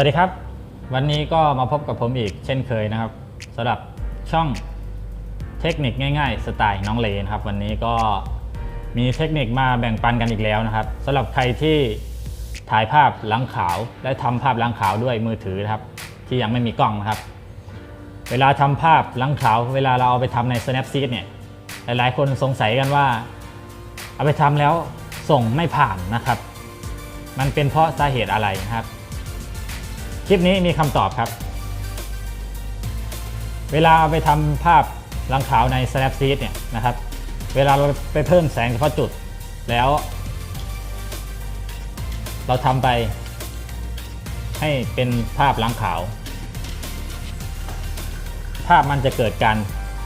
วัสดีครับ วันนี้ก็มาพบกับผมอีกเช่นเคยนะครับสำหรับช่องเทคนิคง่าย ๆ สไตล์น้องเลนะครับ วันนี้ก็มีเทคนิคมาแบ่งปันกันอีกแล้วนะครับสำหรับใครที่ถ่ายภาพหลังขาว และทำภาพหลังขาวด้วยมือถือนะครับ ที่ยังไม่มีกล้องนะครับ เวลาทำภาพหลังขาว เวลาเราเอาไปทำใน Snapseed เนี่ยหลายๆ คนสงสัยกันว่า เอาไปทำแล้วส่งไม่ผ่านนะครับ มันเป็นเพราะสาเหตุอะไรนะครับ คลิปนี้มีคำตอบครับ เวลาเอาไปทำภาพลังขาวใน Snapseed เนี่ยนะครับ เวลาเราไปเพิ่มแสงเฉพาะจุดแล้ว เราทำไปให้เป็นภาพลังขาว ภาพมันจะเกิดการ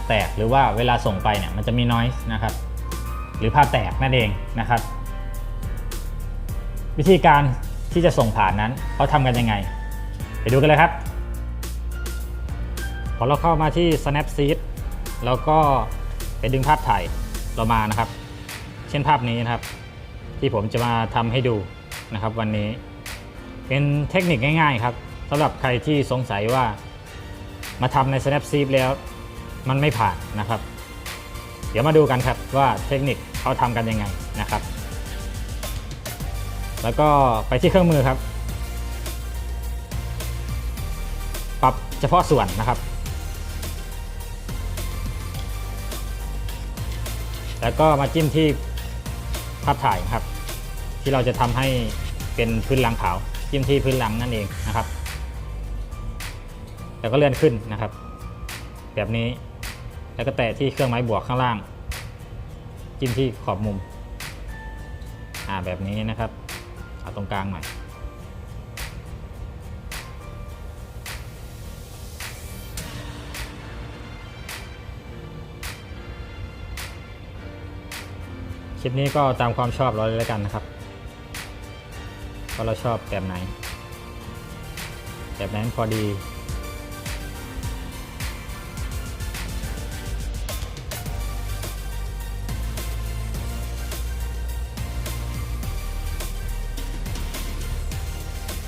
แตกหรือว่าเวลาส่งไปเนี่ยมันจะมี noise นะครับ หรือภาพแตกนั่นเองนะครับ วิธีการที่จะส่งผ่านนั้นเขาทำกันยังไง ไปดูกันเลยครับ พอเราเข้ามาที่ Snapseed แล้วก็ไปดึงภาพถ่ายเรามานะครับ เช่นภาพนี้นะครับ ที่ผมจะมาทำให้ดูนะครับวันนี้ เป็นเทคนิคง่ายๆครับสำหรับใครที่สงสัยว่ามาทำใน Snapseed แล้วมันไม่ผ่านนะครับ เดี๋ยวมาดูกันครับว่าเทคนิคเขาทำกันยังไงนะครับ แล้วก็ไปที่เครื่องมือครับ เฉพาะส่วนนะครับ แล้วก็มาจิ้มที่ภาพถ่ายครับ ที่เราจะทำให้เป็นพื้นหลังขาว จิ้มที่พื้นหลังนั่นเองนะครับ แล้วก็เลื่อนขึ้นนะครับ แบบนี้แล้วก็แตะที่เครื่องไม้บวกข้างล่าง จิ้มที่ขอบมุมอ่าแบบนี้นะครับเอาตรงกลางหน่อย คลิปนี้ก็ตามความชอบเราเลยแล้วกันนะครับว่าเราชอบแบบไหน แบบนั้นพอดี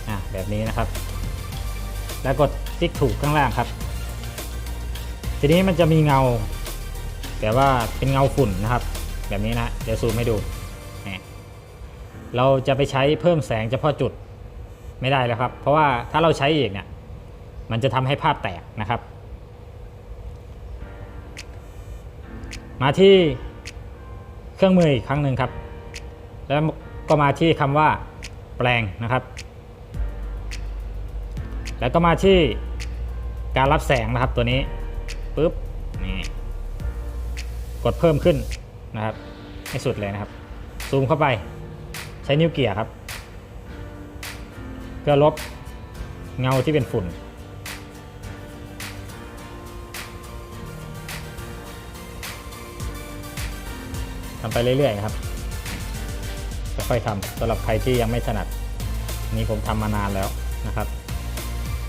อะ แบบนี้นะครับ แล้วกดติ๊กถูกข้างล่างครับ ทีนี้มันจะมีเงา แต่ว่าเป็นเงาฝุ่นนะครับ แบบนี้นะเดี๋ยวซูมให้ดูเราจะไปใช้เพิ่มแสงเฉพาะจุดไม่ได้แล้วครับ เพราะว่าถ้าเราใช้อีกเนี่ยมันจะทำให้ภาพแตกนะครับ มาที่เครื่องมืออีกครั้งหนึ่งครับ แล้วก็มาที่คำว่าแปลงนะครับ แล้วก็มาที่การรับแสงนะครับตัวนี้ปุ๊บนี่กดเพิ่มขึ้น นะครับให้สุดเลยนะครับ ซูมเข้าไป ใช้นิ้วเกี่ยครับ เพื่อลบเงาที่เป็นฝุ่น ทำไปเรื่อยๆนะครับค่อยๆทำสำหรับใครที่ยังไม่ถนัด นี่ผมทำมานานแล้วนะครับ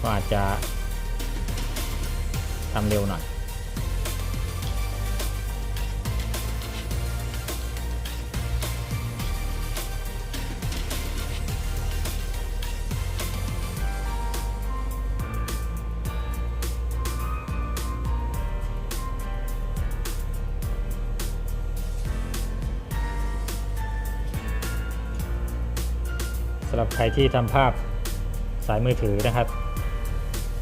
ก็อาจจะทำเร็วหน่อยำหรับใครที่ทำภาพสายมือถือนะครับ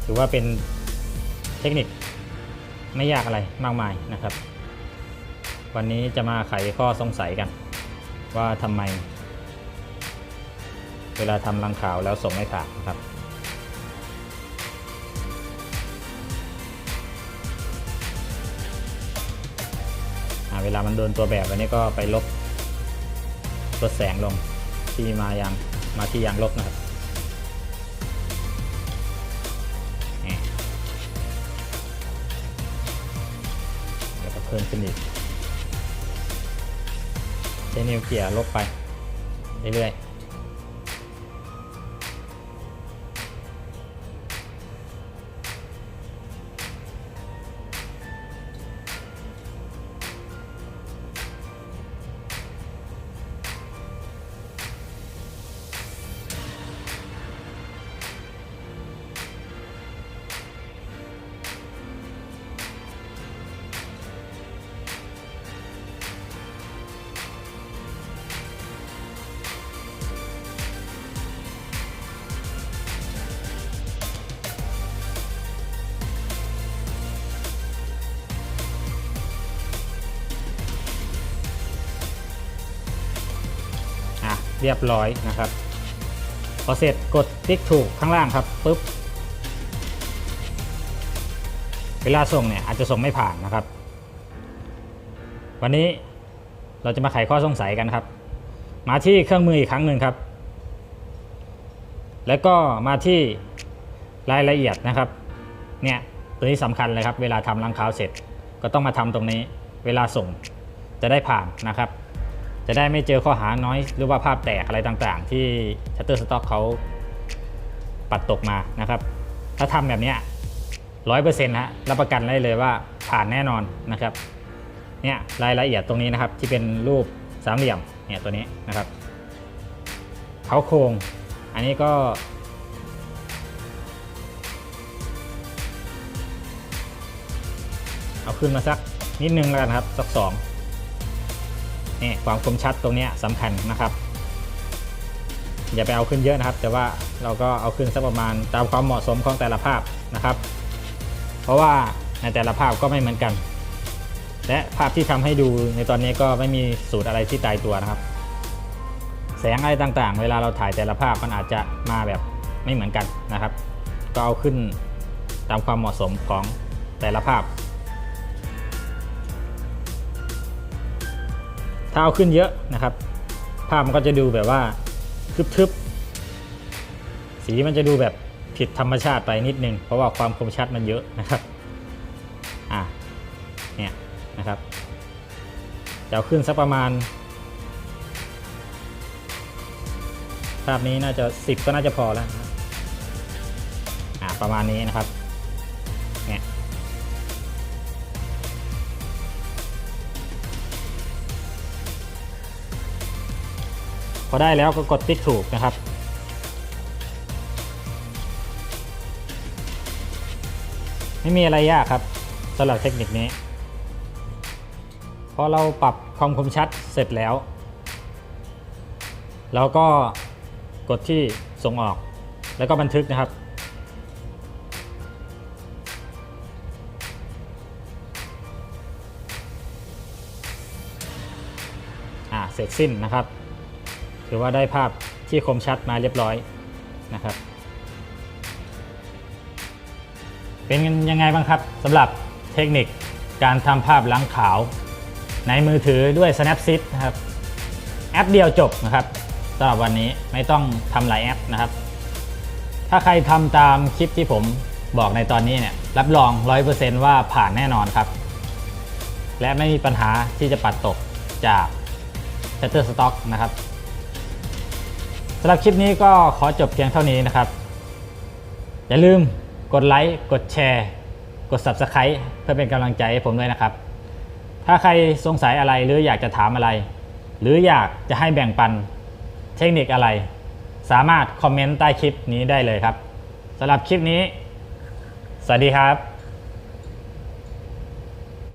ถือว่าเป็นเทคนิคไม่ยากอะไรมากมายนะครับ วันนี้จะมาไขข้อสงสัยกัน ว่าทำไม เวลาทำรังขาวแล้วส่งไม่ผ่านนะครับเวลามันโดนตัวแบบอันนี้ก็ไปลบลดแสงลงที่มายัง มาที่ยางลบนะครับนี่แล้วก็เพิ่มขึ้นอีกใช้นิ้วเกี่ยลบไปเรื่อย เรียบร้อยนะครับ พอเสร็จกดติ๊กถูกข้างล่างครับปุ๊บเวลาส่งเนี่ยอาจจะส่งไม่ผ่านนะครับ วันนี้เราจะมาไขข้อสงสัยกันครับ มาที่เครื่องมืออีกครั้งหนึ่งครับ แล้วก็มาที่รายละเอียดนะครับ เนี่ยตัวนี้สำคัญเลยครับ เวลาทำรังคาวเสร็จ ก็ต้องมาทำตรงนี้ เวลาส่งจะได้ผ่านนะครับ จะได้ไม่เจอข้อหาน้อย หรือว่าภาพแตกอะไรต่างๆ ที่ Shutterstock เขาปัดตกมานะครับ ถ้าทำแบบนี้ร้อยเปอร์เซ็นต์ฮะรับประกันได้เลยว่าผ่านแน่นอนนะครับเนี่ยรายละเอียดตรงนี้นะครับที่เป็นรูปสามเหลี่ยมเนี่ยตัวนี้นะครับเขาโครงอันนี้ก็ เอาขึ้นมาสักนิดนึงแล้วกันครับ สักสอง นี่ความคมชัดตรงนี้สำคัญนะครับ อย่าไปเอาขึ้นเยอะนะครับ แต่ว่าเราก็เอาขึ้นสักประมาณตามความเหมาะสมของแต่ละภาพนะครับ เพราะว่าในแต่ละภาพก็ไม่เหมือนกัน และภาพที่ทำให้ดูในตอนนี้ก็ไม่มีสูตรอะไรที่ตายตัวนะครับ แสงอะไรต่างๆ เวลาเราถ่ายแต่ละภาพมันอาจจะมาแบบไม่เหมือนกันนะครับ ก็เอาขึ้นตามความเหมาะสมของแต่ละภาพ ถ้าเอาขึ้นเยอะนะครับ ภาพมันก็จะดูแบบว่าทึบๆ สีมันจะดูแบบผิดธรรมชาติไปนิดนึง เพราะว่าความคมชัดมันเยอะนะครับ อะ เนี่ยนะครับจะเอาขึ้นสักประมาณ ภาพนี้น่าจะ 10 ก็น่าจะพอแล้วอะประมาณนี้นะครับ อได้แล้วก็กดติ๊กถูกนะครับ ไม่มีอะไรยากครับสำหรับเทคนิคนี้ พอเราปรับความคมชัดเสร็จแล้ว เราก็กดที่ส่งออกแล้วก็บันทึกนะครับอ่าเสร็จสิ้นนะครับ ถือว่าได้ภาพที่คมชัดมาเรียบร้อยนะครับ เป็นยังไงบ้างครับสำหรับเทคนิคการทำภาพล้างขาว ในมือถือด้วย Snapseed นะครับแอปเดียวจบนะครับสำหรับวันนี้ไม่ต้องทำหลายแอปนะครับ ถ้าใครทำตามคลิปที่ผมบอกในตอนนี้เนี่ยรับรอง 100%ว่าผ่านแน่นอนครับ และไม่มีปัญหาที่จะปัดตกจาก Shutterstock นะครับำหรับคลิปนี้ก็ขอจบเพียงเท่านี้นะครับ อย่าลืมกดไลค์ กดแชร์ กด Subscribe เพื่อเป็นกำลังใจให้ผมด้วยนะครับ ถ้าใครสงสัยอะไรหรืออยากจะถามอะไร หรืออยากจะให้แบ่งปันเทคนิคอะไร สามารถคอมเมนต์ใต้คลิปนี้ได้เลยครับสำหรับคลิปนี้ สวัสดีครับ